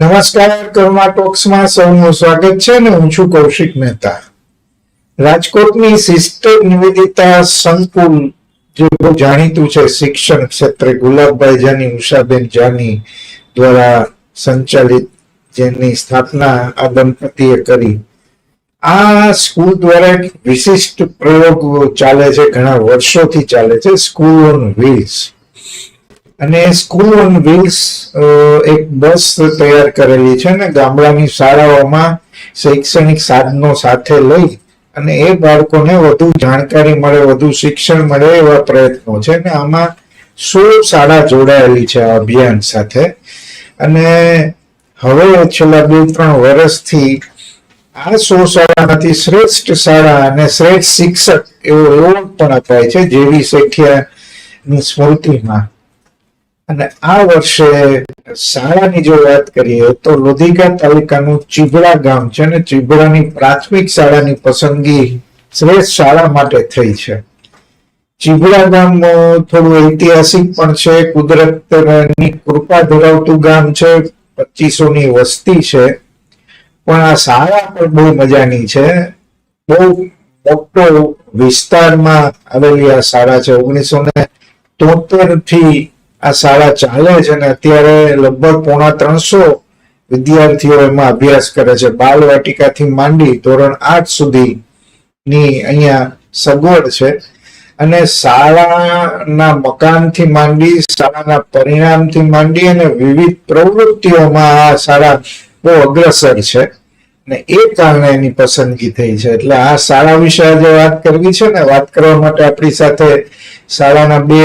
નમસ્કાર કર્મા ટોક્સમાં સૌનું સ્વાગત છે અને હું છું કૌશિક મહેતા. રાજકોટની સિસ્ટર નિવેદિતા સંકુલ, જે બહુ જાણીતું છે, શિક્ષણ ક્ષેત્રે ગુલાબભાઈ જાની ઉષાબેન જાની દ્વારા સંચાલિત જેની સ્થાપના આ દંપતીએ કરી. આ સ્કૂલ દ્વારા એક વિશિષ્ટ પ્રયોગ ચાલે છે, ઘણા વર્ષોથી ચાલે છે, સ્કૂલ ઓન વ્હીલ્સ. અને સ્કૂલ ઓન વ્હીલ્સ એક બસ તૈયાર કરેલી છે ને ગામડાની શાળાઓમાં શૈક્ષણિક સાધનો સાથે લઈ અને એ બાળકોને વધુ જાણકારી મળે, વધુ શિક્ષણ મળે એવા પ્રયત્નો છે ને આમાં સો શાળા જોડાયેલી છે આ અભિયાન સાથે. અને હવે છેલ્લા બે, ત્રણ વર્ષથી આ સો શાળામાંથી શ્રેષ્ઠ શાળા અને શ્રેષ્ઠ શિક્ષક એવો એવોર્ડ પણ અપાય છે, જેવી શેઠિયાની સ્મૃતિમાં. અને આ વર્ષે શાળાની જો વાત કરીએ તો લોધિકા તાલુકાનું ચીબડા ગામ છે ને ચીબડાની પ્રાથમિક શાળાની પસંદગી શ્રેષ્ઠ શાળા માટે થઈ છે. ચીબડા ગામ થોડું ઐતિહાસિક પણ છે, કુદરતની કૃપા ધરાવતું ગામ છે પચીસો ની વસ્તી છે. પણ આ શાળા પણ બહુ મજાની છે. બહુ મોટો વિસ્તારમાં આવેલી આ શાળા છે. ઓગણીસો ને તોતેરથી આ શાળા ચાલે છે અને અત્યારે લગભગ પોણા ત્રણસો વિદ્યાર્થીઓ એમાં અભ્યાસ કરે છે. બાલ વાટિકાથી માંડી ધોરણ આઠ સુધીની અહીંયા સગવડ છે. અને શાળાના મકાનથી માંડી, શાળાના પરિણામથી માંડી અને વિવિધ પ્રવૃત્તિઓમાં આ શાળા બહુ અગ્રસર છે. ને એ કારણે એની પસંદગી થઈ છે. એટલે આ શાળા વિશે આજે વાત કરવી છે ને, વાત કરવા માટે આપણી સાથે શાળાના બે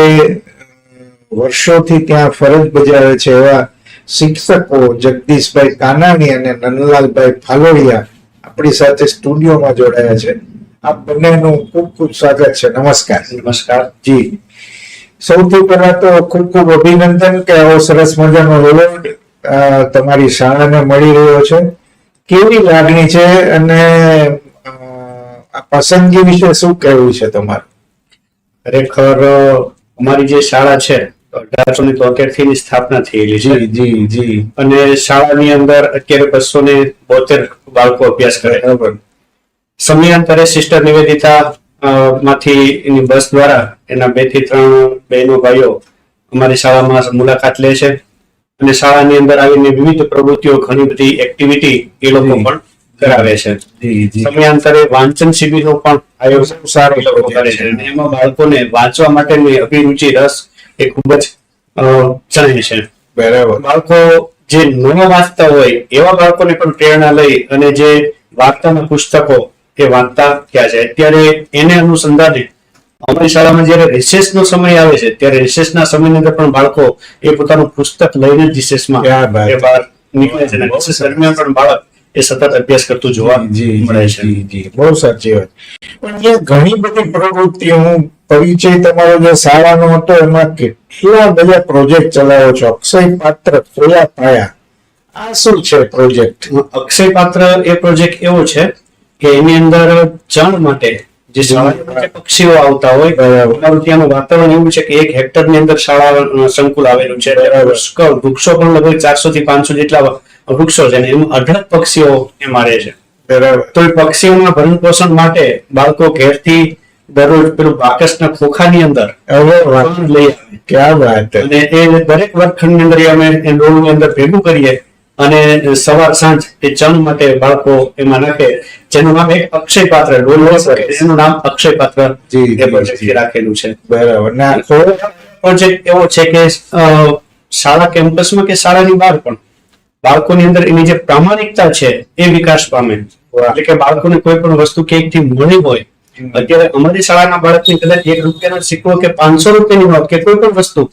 વર્ષોથી ત્યાં ફરજ બજાવે છે એવા શિક્ષકો જગદીશભાઈ કાનાણી અને નંદલાલભાઈ ફાલોડિયા આપણી સાથે સ્ટુડિયોમાં જોડાયા છે. આ બંનેનું ખૂબ ખૂબ સ્વાગત છે. નમસ્કાર. નમસ્કાર. જી. સૌથી પહેલા તો ખૂબ ખૂબ અભિનંદન કે આવો સરસ મજાનો એવોર્ડ તમારી શાળાને મળી રહ્યો છે. કેવી લાગણી છે અને આ પસંદગી વિશે શું કહેવું છે તમારું? ખરેખર અમારી જે શાળા છે અઢારસો ને તોતેરથી સ્થાપના થયેલી છે. જી જી અને શાળાની અંદર અત્યારે બસો ને બોતેર બાળકો અભ્યાસ કરે બરાબર. સમયાંતરે સિસ્ટર નિવેદિતા માંથી એની બસ દ્વારા એના બેથી ત્રણ બહેનો ભાઈઓ અમારી શાળામાં મુલાકાત લે છે. અને શાળાની અંદર આવીને વિવિધ પ્રવૃત્તિઓ ઘણી બધી એક્ટિવિટી એ લોકો પણ કરાવે છે. સમયાંતરે વાંચન શિબિરો પણ આયોજન લોકો કરે છે. એમાં બાળકોને વાંચવા માટેની અભિરુચિ રસ એ ખૂબ જ જણાય છે. બરાબર. બાળકો જે ન વાંચતા હોય એવા બાળકોને પણ પ્રેરણા લઈ અને જે વાર્તાના પુસ્તકો એ વાંચતા થયા છે. અત્યારે એને અનુસંધાને અમારી શાળામાં જયારે રિસેસનો સમય આવે છે ત્યારે રિસેસના સમયની અંદર પણ બાળકો એ પોતાનું પુસ્તક લઈને જ રિસેસમાં. બહાર નીકળે છે. રિસેસ દરમિયાન પણ બાળક એ સતત અભ્યાસ કરતું જોવા મળે છે. જી બહુ સાચી વાત. પણ અહીંયા ઘણી બધી પ્રવૃત્તિઓ હું પરિચય તમારો જે શાળાનો હતો એમાં કેટલા બધા પ્રોજેક્ટ ચલાવો છો? અક્ષય પાત્ર કોયા પાયા. આ શું છે પ્રોજેક્ટ અક્ષય પાત્ર એ પ્રોજેક્ટ એવો છે કે એની અંદર જણ માટે જે શાળાની પક્ષીઓ આવતા હોય અમારું ત્યાંનું વાતાવરણ એવું છે કે એક હેક્ટરની અંદર શાળા સંકુલ આવેલું છે. વૃક્ષો પણ લગભગ ચારસો થી પાંચસો જેટલા વૃક્ષો છે એમાં અઢળક પક્ષીઓ એ મારે છે. બરાબર. તો એ પક્ષીઓના ભરણ પોષણ માટે બાળકો ઘેરથી દરરોજ પેલું બાકસના ખોખાની અંદર લઈ આવે. ક્યાં વાત અને એ દરેક વર્ગખંડની અંદર અમે એ ડોલની અંદર ભેગું કરીએ અને સવાર સાંજ એ ચણ માટે બાળકો એમાં નાખે જેનું નામ એક અક્ષય પાત્ર ડોલ છે, એનું નામ અક્ષય પાત્ર. રાખેલું છે. બરાબર. પણ જે પ્રોજેક્ટ એવો છે કે શાળા કેમ્પસમાં કે શાળાની બહાર પણ બાળકોની અંદર એની જે પ્રામાણિકતા છે એ વિકાસ પામે. એટલે કે બાળકોને કોઈ પણ વસ્તુ ક્યાંકથી મળી હોય અત્યારે અમારી શાળાના બાળકની કદાચ એક રૂપિયાનો સિક્કો કે પાંચસો રૂપિયાની નોટ કે કોઈ પણ વસ્તુ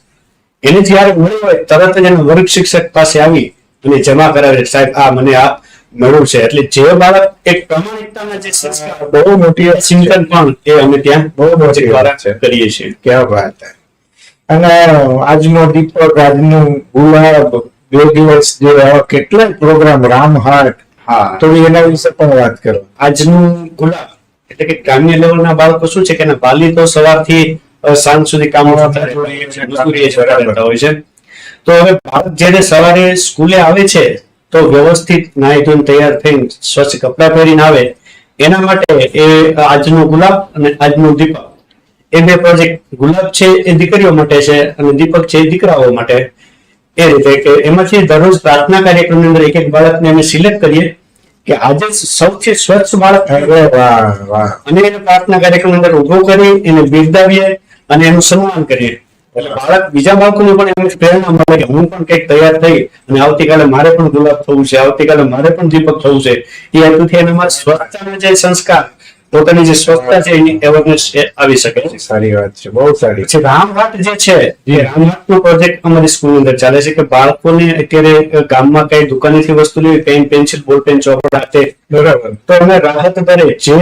એને જયારે મળી હોય તરત જ એના વર્ગ શિક્ષક પાસે આવી અને જમા કરાવે સાહેબ આ મને આ મળ્યું છે. એટલે જે બાળક એક પ્રમાણિકતાના જે સંસ્કાર બહુ મોટી ચિંતન પણ એ અમે ત્યાં બહુ મોટી દ્વારા કરીએ છીએ. ક્યાં વાત. અને આજનો દીપક આજનું ગુલાબ બે દિવસ જે કેટલાય પ્રોગ્રામ રામહાટ હા. તો એના વિશે પણ વાત કરો. આજનું ગુલાબ એટલે કે ગ્રામ્ય લેવલના બાળકો શું છે કે બાલી તો સવારથી સાંજ સુધી કામ કરતા હોય છે, તો હવે બાળક જ્યારે સવારે સ્કૂલે આવે છે તો વ્યવસ્થિત નાહી ધોઈને તૈયાર થઈને સ્વચ્છ કપડાં પહેરીને આવે એના માટે એ આજનો ગુલાબ અને આજનો દીપક. એ બે પ્રોજેક્ટ ગુલાબ છે એ દીકરીઓ માટે છે અને દીપક છે એ દીકરાઓ માટે. એ રીતે કે એમાંથી દરરોજ પ્રાર્થના કાર્યક્રમની અંદર એક એક બાળકને અમે સિલેક્ટ કરીએ કે આજે સૌથી સ્વચ્છ બાળક અરે વાહ વાહ. અને એને પ્રાર્થના કાર્યક્રમની અંદર ઊભો કરી એને બિરદાવીએ અને એનું સન્માન કરીએ. એટલે બાળક બીજા બાળકોને પણ એમ પ્રેરણા મળે કે હું પણ કંઈક તૈયાર થઈ અને આવતીકાલે મારે પણ ગુલાબ થવું છે આવતીકાલે મારે પણ દીપક થવું છે. એ હેતુથી એનામાં સ્વચ્છતાના જે સંસ્કાર પોતાની જે સ્વચ્છતા છે એની અવેરનેસ આવી શકે છે. સારી વાત છે બહુ સારી. છે રામહાટ જે છે એ રામહાટનો પ્રોજેક્ટ અમારી સ્કૂલની અંદર ચાલે છે કે બાળકોને અત્યારે ગામમાં કઈ દુકાનેથી વસ્તુ લેવી પેન પેન્સિલ બોલ પેન ચોપડા બરાબર. તો અમે રાહત દરે જે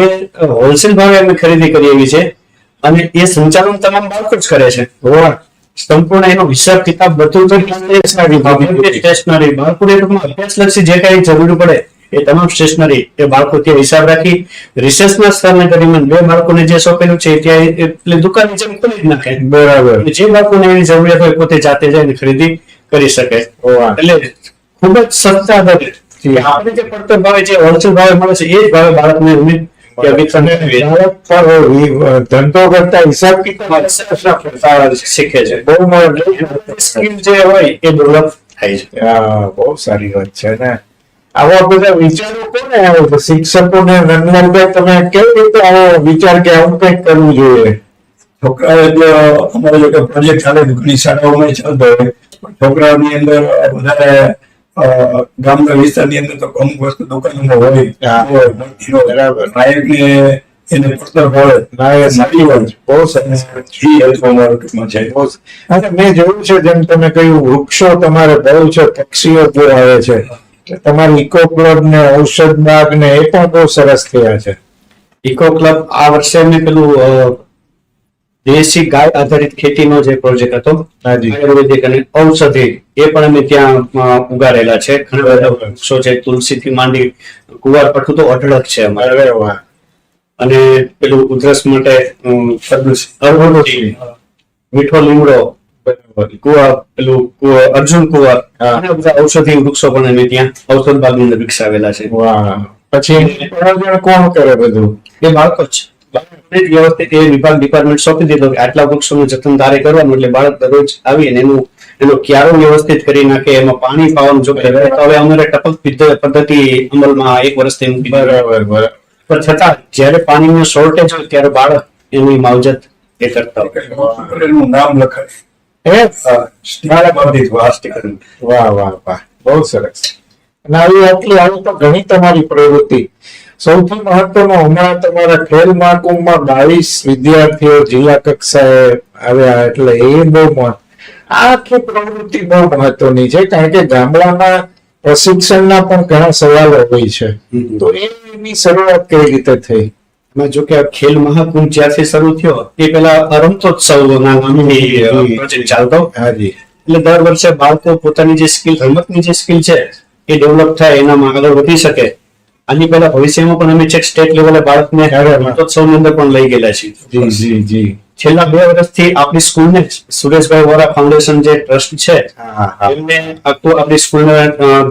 હોલસેલ ભાવે અમે ખરીદી કરી એવી છે અને એ સંચાલન તમામ બાળકો જ કરે છે. સંપૂર્ણ એનો હિસાબ કિતાબ બધું Stationery. સ્ટેશનરી ટૂંકમાં અભ્યાસલક્ષી જે કઈ જરૂર પડે એ તમામ સ્ટેશનરી એ બાળકો ત્યાં હિસાબ રાખી રિસર્ચના સ્તરને દરમિયાન બે બાળકોને જે સોંપેલું છે ત્યાં એટલે દુકાનની જેમ ખોલી જ નાખે. બરાબર. જે બાળકોને એની જરૂરિયાત હોય પોતે જાતે જઈને ખરીદી કરી શકે. એટલે ખૂબ જ સસ્તા દરે આપણે જે પડતર ભાવે જે હોલસેલ ભાવે મળે છે એ જ ભાવે બાળકને ધંધો કરતા હિસાબ કિતાબ શીખે છે. બહુ સ્કીલ જે હોય એ ડેવલપ થાય છે. બહુ સારી વાત છે. ને આવા બધા વિચારો કોને આવે છે? શિક્ષકોને રનલાલભાઈ તમે કેવી રીતે આવો વિચાર કે આવું કંઈક કરવું જોઈએ? છોકરાઓ એટલે અમારે જો પ્રોજેક્ટ ચાલે ઘણી શાળાઓમાં ચાલતો હોય. છોકરાઓની અંદર વધારે ગામના વિસ્તારની અંદર તો અમુક વસ્તુ દુકાનોમાં હોય. હોય, મળતી હોય. બરાબર. નાયકને એને પડતર હોય નાયક સારી વાત બહુ સરસ. છે. અને મેં જોયું છે જેમ તમે કહ્યું વૃક્ષો તમારે બહુ છે પક્ષીઓ બહુ આવે છે. તમારી ઇકો ક્લબ ને ઔષધ બાગ ને એ પણ બહુ સરસ થયા છે. ઇકો ક્લબ આ વર્ષે અમે પેલું દેશી ગાય આધારિત ખેતીનો જે પ્રોજેક્ટ હતો આયુર્વેદિક અને ઔષધિ એ પણ અમે ત્યાં ઉગાડેલા છે. ઘણા બધા વૃક્ષો છે તુલસીથી માંડી કુવાર પઠું તો અઢળક છે અમારે. અને પેલું ઉધરસ માટે અમ, મીઠો લીમડો બરાબર. કુવા પેલું કુવા- અર્જુન કુવાર ઘણા બધા ઔષધિ વૃક્ષો પણ અમે ત્યાં ઔષધ બાગની અંદર વિકસાવેલા છે. પછી કોણ કરે બધું? એ બાળકો જ બાળકોને વ્યવસ્થિત એ વિભાગ ડિપાર્ટમેન્ટ સોંપી દીધો કે આટલા વૃક્ષોનું જતન તારે કરવાનું એટલે બાળક દરરોજ આવી અને એનું એનો ક્યારો વ્યવસ્થિત કરી નાખે એમાં પાણી પાવાનું જો તો હવે અમારે ટપક પદ્ધતિ અમલમાં એક વર્ષથી મૂકી બરાબર પણ છતાં જ્યારે પાણીનો શોર્ટેજ હોય ત્યારે બાળક એની માવજત એ કરતા હોય. એનું નામ લખાય. એ. વાહ વાહ વાહ. બહુ સરસ. અને આવી આટલી આવી તો ઘણી તમારી પ્રવૃત્તિ. સૌથી મહત્વનું હમણાં તમારા ખેલ મહાકુંભમાં બાવીસ વિદ્યાર્થીઓ જિલ્લા કક્ષાએ આવ્યા એટલે એ બહુ મહત્વ આખી પ્રવૃત્તિ બહુ મહત્વની છે કારણ કે ગામડામાં પ્રશિક્ષણના પણ ઘણા સવાલો હોય છે. તો એની શરૂઆત કઈ રીતે થઈ? એમાં જો કે ખેલ મહાકુંભ જ્યારથી શરૂ થયો એ પેલા રમતોત્સવના નામથી પ્રોજેક્ટ ચાલતો. હાજી. એટલે દર વર્ષે બાળકો પોતાની જે સ્કિલ રમતની જે સ્કિલ છે એ ડેવલપ થાય એનામાં આગળ વધી શકે. આની પહેલા ભવિષ્યમાં પણ અમે છેક સ્ટેટ લેવલે બાળકને રમતોત્સવની અંદર પણ લઈ ગયેલા છીએ. જી જી જી. છેલ્લા બે વર્ષથી આપણી સ્કૂલને સુરેશભાઈ વોરા ફાઉન્ડેશન જે ટ્રસ્ટ છે એમને આખું આપણી સ્કૂલને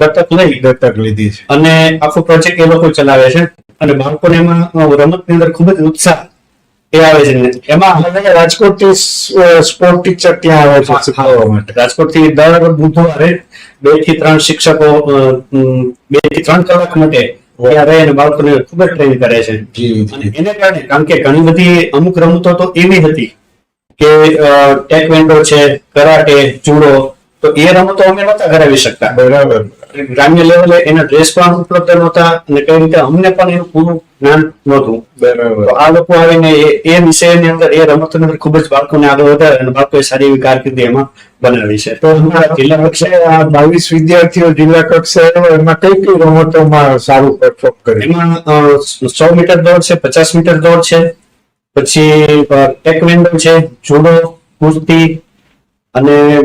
દત્તક લઈ. દત્તક લીધી છે. અને આખો પ્રોજેક્ટ એ લોકો ચલાવે છે. અને બાળકોને એમાં રમતની અંદર ખૂબ જ ઉત્સાહ એ આવે છે. એમાં હવે રાજકોટથી સ્પોર્ટ ટીચર ત્યાં આવે છે. શીખવવા માટે. રાજકોટથી દર બુધવારે બેથી ત્રણ શિક્ષકો બેથી ત્રણ કલાક માટે ત્યાં એને બાળકોને ખૂબ જ ટ્રેન કરે છે. એને કારણે કારણ કે ઘણી બધી અમુક રમતો તો એવી હતી કે ટેકવેન્ડો છે કરાટે જુડો તો એ રમતો અમે નહોતા કરાવી શકતા. બરાબર. ગ્રામ્ય લેવલે એના ડ્રેસ પણ ઉપલબ્ધ નહોતા અને કઈ રીતે અમને પણ એનું પૂરું જ્ઞાન નહોતું. બરાબર. તો આ લોકો આવીને એ- વિષયની અંદર એ રમતની અંદર ખૂબ જ બાળકોને આગળ વધારે અને બાળકોએ સારી એવી કારકિર્દી એમાં બનાવી છે. તો જિલ્લા કક્ષાએ આ બાવીસ વિદ્યાર્થીઓ જિલ્લા કક્ષાએ એમાં કઈ કઈ રમતોમાં સારું પરફોર્મ કર્યું એમાં સો મીટર દોડ છે પચાસ મીટર દોડ છે પછી ટેકવેન્ડો છે જુડો કુસ્તી અને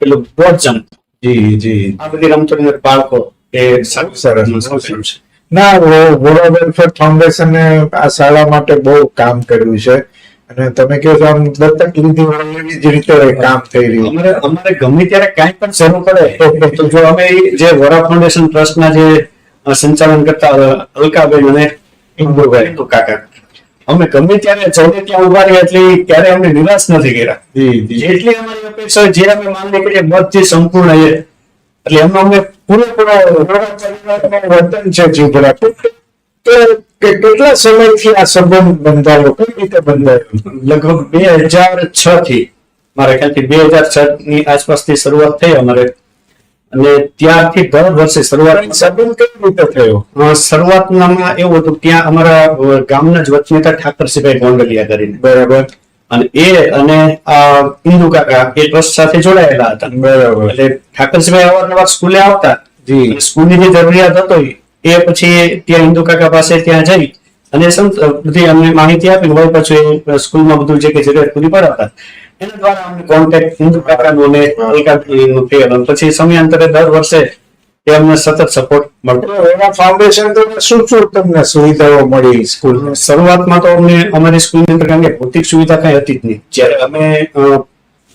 પેલું બોટ જમ્પ. જી જી. આ બધી રમતોની અંદર બાળકો એ સારું સરસ, સરસ. ના વોરા વેલફેર ફાઉન્ડેશને આ શાળા માટે બહુ કામ કર્યું છે. અને તમે કહો છો આમ દત્તક લીધી એવી જ રીતે કામ થઈ રહ્યું. અમારે અમારે ગમે ત્યારે કાંઈ પણ શરૂ કરે તો જો અમે જે વોરા ફાઉન્ડેશન ટ્રસ્ટના જે સંચાલન કરતા અલકાબેન અને ઇન્દુભાઈ તો કાકા અમે ગમે ત્યારે જઈને ત્યાં ઊભા રહ્યા એટલે ક્યારે અમને નિરાશ નથી કર્યા. જેટલી અમારી અપેક્ષા જે અમે માંગણી કરીએ બધી સંપૂર્ણ છે એટલે એમનો અમે પૂરેપૂરો છે કે કે કેટલા સમયથી આ સંબંધ બંધાયો કઈ રીતે બંધાયો લગભગ બે હજાર છ થી મારા ખ્યાલથી બે હજાર છ ની આસપાસથી શરૂઆત થઈ અમારે અને ત્યારથી દર વર્ષે શરૂઆત સંબંધ કઈ રીતે થયો શરૂઆતનામાં શરૂઆતમાં એવું હતું ત્યાં અમારા ગામના જ વચનેતા ઠાકરસિંહભાઈ ગોંડલિયા કરીને બરાબર. અને એ અને આ ઇન્દુ કાકા એ ટ્રસ્ટ સાથે જોડાયેલા હતા. બરાબર. એટલે ઠાકરસિંહભાઈ અવારનવાર સ્કૂલે આવતા. જી. સ્કૂલની જે જરૂરિયાત હતો એ પછી ત્યાં ઇન્દુ કાકા પાસે ત્યાં જઈ અને બધી અમને માહિતી આપી હોય પછી એ સ્કૂલમાં બધું જે કે જરૂરિયાત પૂરી પડાવતા. એના દ્વારા અમને કોન્ટેક્ટ ઇન્દુ કાકાનું અને અલકાનું થયેલું પછી સમયાંતરે દર વર્ષે એ અમને સતત સપોર્ટ મળતો એના ફાઉન્ડેશન તો શું શું તમને સુવિધાઓ મળી સ્કૂલ શરૂઆતમાં તો અમને અમારી સ્કૂલની અંદર કારણ કે ભૌતિક સુવિધા કઈ હતી જ નહીં. જ્યારે અમે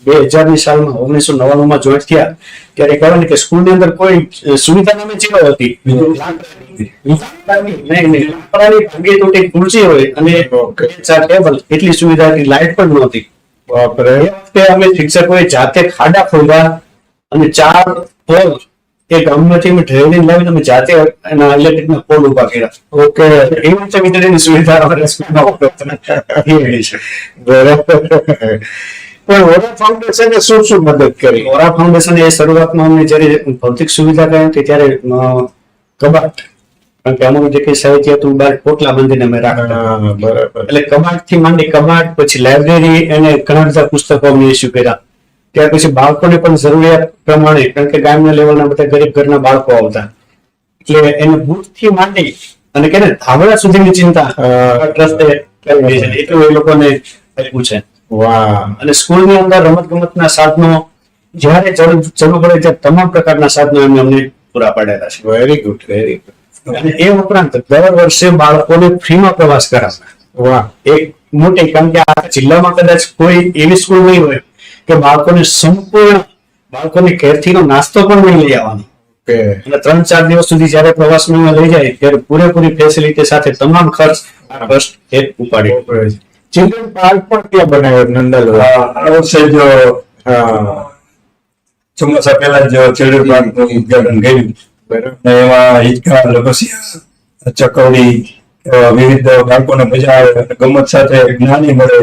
બે હજારની સાલમાં ઓગણીસો નવ્વાણું માં જોઈન્ટ થયા ત્યારે કહેવાય ને કે સ્કૂલની અંદર કોઈ સુવિધા નામે ચીરો હતી. ભાગે નહીં નહીં તૂટી ખુરશી હોય અને ચાર ટેબલ એટલી સુવિધા હતી લાઇટ પણ નહોતી. બાપરે. અમે શિક્ષકોએ જાતે ખાડા ખોલ્યા અને ચાર પોલ એ ગામમાંથી અમે ડ્રેવિંગ લાવી અમે જાતે એના ઇલેક્ટ્રિકના પોલ ઊભા કર્યા. ઓકે એવી રીતે વીજળીની સુવિધા અમારા સ્કૂલમાં ઉપલબ્ધ થઈ છે બરાબર. પણ ઓરા ફાઉન્ડેશને શું શું મદદ કરી? ઓરા ફાઉન્ડેશન એ શરૂઆતમાં અમને જ્યારે ભૌતિક સુવિધા કહી હતી ત્યારે કબાટ. કારણ કે અમારું જે કઈ સાહિત્ય હતું બાર પોટલા બાંધીને અમે રાખતા બરાબર. એટલે કબાટથી માંડી કબાટ પછી લાઇબ્રેરી એને ઘણા બધા પુસ્તકો અમે ઇસ્યુ કર્યા. ત્યાર પછી બાળકોને પણ જરૂરિયાત પ્રમાણે કારણ કે ગામના લેવલના બધા ગરીબ ઘરના બાળકો આવતા. એટલે એને બુટથી માંડી અને કે ધાબળા સુધીની ચિંતા. ટ્રસ્ટે એટલું એ લોકોને આપ્યું છે. વાહ. અને સ્કૂલની અંદર રમત ગમતના સાધનો જ્યારે જરૂર પડે ત્યારે તમામ પ્રકારના સાધનો એમને અમને પૂરા પાડેલા છે. વેરી ગુડ વેરી ગુડ અને એ ઉપરાંત દર વર્ષે બાળકોને ફ્રીમાં પ્રવાસ કરાવે વાહ. એક મોટી કારણ કે આ જિલ્લામાં કદાચ કોઈ એવી સ્કૂલ નહીં હોય કે બાળકોને સંપૂર્ણ બાળકોને ઘેરથીનો નાસ્તો પણ નહીં લઈ આવવાનો. અને ત્રણ ચાર દિવસ સુધી જયારે પ્રવાસમાં લઈ જાય ત્યારે પૂરેપૂરી ફેસિલિટી સાથે તમામ ખર્ચ આ ટ્રસ્ટ એ ઉપાડી ચિલ્ડ્રન પાર્ક પણ ત્યાં બનાવ્યો નંદલ આ જો ચોમાસા પહેલા જ ચિલ્ડ્રન પાર્કનું ઉદઘાટન કર્યું. બરાબર. એમાં હિચકા લપસિયા ચકવડી વિવિધ બાળકોને મજા આવે ગમત સાથે જ્ઞાની મળે.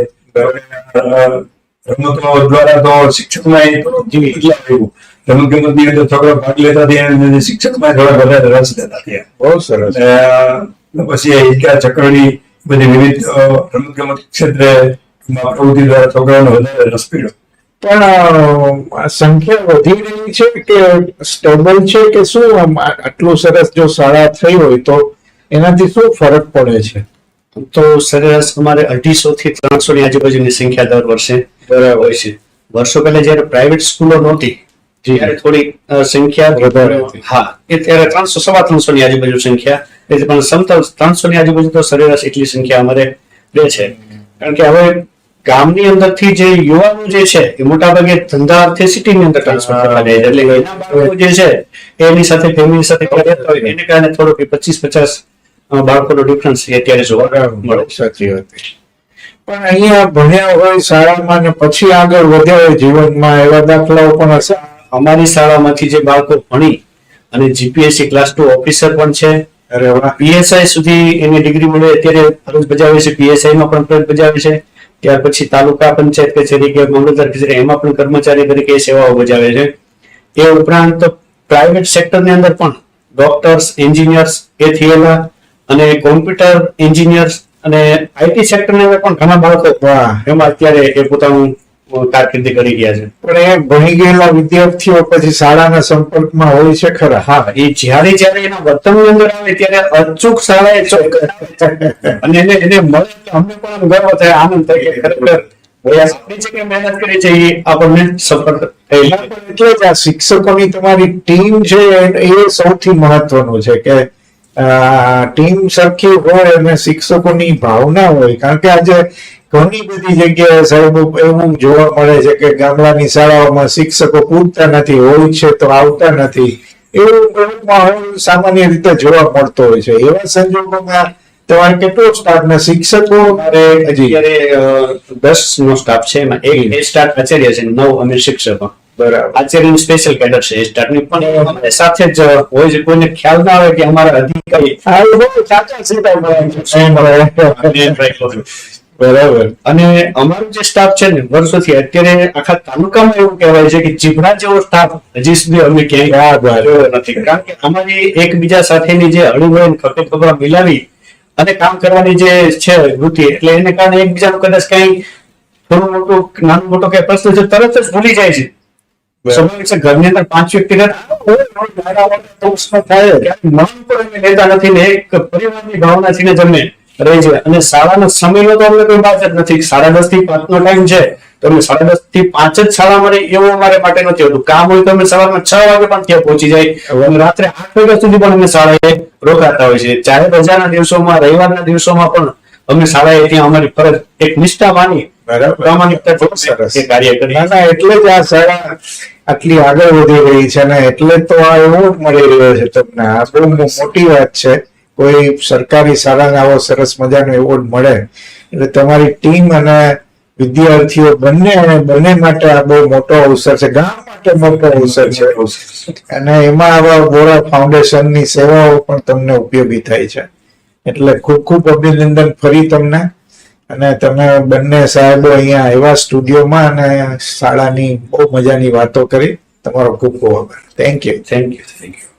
રમતો દ્વારા તો શિક્ષકમાં એ આવ્યું રમત ગમતની અંદર થોડો ભાગ લેતા થયા શિક્ષક શિક્ષકમાં થોડા વધારે રસ લેતા થયા. બહુ સરસ. પછી એ ચક્રની બધી વિવિધ રમત ગમત ક્ષેત્રે માં પ્રવૃત્તિ દ્વારા છોકરાઓને વધારે રસ પડ્યો. પણ આ સંખ્યા વધી રહી છે કે સ્ટેબલ છે કે શું આમ આટલું સરસ જો શાળા થઈ હોય તો એનાથી શું ફરક પડે છે? તો સરેરાશ અમારે અઢીસો થી ત્રણસો ની આજુબાજુની સંખ્યા દર વર્ષે હોય છે. વર્ષો પહેલા જયારે પ્રાઇવેટ સ્કૂલો નહોતી ત્યારે થોડી સંખ્યા હા એ ત્યારે ત્રણસો સવા ત્રણસો ની આજુબાજુ સંખ્યા. એટલે પણ સમતલ ત્રણસો ની આજુબાજુ તો સરેરાશ એટલી સંખ્યા અમારે રહે છે. કારણ કે હવે ગામની અંદરથી જે યુવાનો જે છે એ મોટા ભાગે ધંધા અર્થે સિટીની અંદર ટ્રાન્સફર કરવા જાય એટલે બાળકો જે છે એની સાથે ફેમિલી સાથે રહેતા હોય એને કારણે થોડો પચીસ પચાસ બાળકોનો ડિફરન્સ અત્યારે જોવા મળે સાચી વાત પણ અહીંયા ભણ્યા હોય શાળામાં ને પછી આગળ વધ્યા હોય જીવનમાં એવા દાખલાઓ પણ હશે? અમારી શાળામાંથી જે બાળકો ભણી અને જીપીએસસી ક્લાસ ટુ ઓફિસર પણ છે. અરે પીએસઆઈ સુધી એની ડિગ્રી મળે અત્યારે ફરજ બજાવે છે પીએસઆઈ માં પણ ફરજ બજાવે છે. ત્યાર પછી તાલુકા પંચાયત કચેરી કે મામલતદાર કચેરી એમાં પણ કર્મચારી તરીકે સેવાઓ બજાવે છે. એ ઉપરાંત પ્રાઇવેટ સેક્ટરની અંદર પણ ડોક્ટર્સ એન્જિનિયર્સ એ થયેલા અને કોમ્પ્યુટર એન્જિનિયર્સ અને આઈટી સેક્ટરની અંદર પણ ઘણા બાળકો એમાં અત્યારે એ પોતાનું કારકિર્દી કરી ગયા છે. પણ એ ભણી ગયેલા વિદ્યાર્થીઓ પછી શાળાના સંપર્કમાં હોય છે ખરા? હા એ જ્યારે જ્યારે એના વર્તનની અંદર આવે ત્યારે અચૂક શાળાએ અને એને એને મળે અમને પણ ગર્વ થાય આનંદ થાય કે ખરેખર મહેનત કરી છે એ આપણને સફળ એટલે જ આ શિક્ષકોની તમારી ટીમ છે એ સૌથી મહત્વનું છે કે ટીમ સરખી હોય અને શિક્ષકોની ભાવના હોય કારણ કે આજે ઘણી બધી જગ્યાએ સાહેબ એવું જોવા મળે છે કે ગામડાની શાળાઓમાં શિક્ષકો પૂરતા નથી હોય છે તો આવતા નથી. એવું માહોલ સામાન્ય રીતે જોવા મળતો હોય છે. એવા સંજોગોમાં તમારે કેટલો સ્ટાફ ને શિક્ષકો મારે હજી અત્યારે દસ નો સ્ટાફ છે એમાં એક સ્ટાફ આચાર્ય છે નવ અમે શિક્ષકો. આચાર્યનું સ્પેશિયલ કેડર છે એ પણ સાથે જ હોય છે કોઈને ખ્યાલ ના આવે કે અમારા અધિકારી બરાબર. અને જે સ્ટાફ છે ને વર્ષોથી અત્યારે આખા તાલુકામાં એવું કહેવાય છે કે જીભડા જેવો સ્ટાફ હજી સુધી અમે ક્યાંય નથી. કારણ કે અમારી એકબીજા સાથેની જે અને ખભે ખબર મિલાવી અને કામ કરવાની જે છે વૃત્તિ એટલે એને કારણે એકબીજાનું કદાચ કઈ થોડું મોટું નાનું મોટું કઈ પ્રશ્ન છે તરત જ ભૂલી જાય છે. ઘરની અંદર પાંચ વ્યક્તિ રહેતા હોય, હોય, મારા વાળા તો પ્રશ્ન થાય જ. મન પર અમે લેતા નથી ને એક પરિવારની ભાવનાથી ને જ રહી છે. અને શાળાનો સમયનો તો અમને કોઈ વાત નથી. સાડા દસથી પાંચ નો ટાઈમ છે તો અમે સાડા દસથી પાંચ જ શાળામાં રહીએ એવું અમારે માટે નથી હોતું. કામ હોય તો અમે સવારમાં છ વાગે પણ ત્યાં પહોંચી જાય. અને રાત્રે આઠ વાગ્યા સુધી પણ અમે શાળાએ રોકાતા હોય છે ચારે રજાના દિવસોમાં રવિવારના દિવસોમાં પણ અમે શાળાએ ત્યાં અમારી ફરજ એક નિષ્ઠા માની. પ્રામાણિકતા કાર્ય કરી એટલે જ આ શાળા આટલી આગળ વધી રહી છે ને એટલે તો આ એવોર્ડ મળી રહ્યો છે તમને. આ બહુ મોટી વાત છે. કોઈ સરકારી શાળાને આવો સરસ મજાનો એવોર્ડ મળે. એટલે તમારી ટીમ અને વિદ્યાર્થીઓ બંને અને બંને માટે આ બહુ મોટો અવસર છે. ગામ માટે મોટો અવસર છે. અને એમાં આવા બોરા ફાઉન્ડેશનની સેવાઓ પણ તમને ઉપયોગી થાય છે. એટલે ખૂબ ખૂબ અભિનંદન ફરી તમને. અને તમે બંને સાહેબો અહીંયા આવ્યા સ્ટુડિયોમાં અને શાળાની બહુ મજાની વાતો કરી. તમારો ખૂબ ખૂબ આભાર. Thank you thank you thank you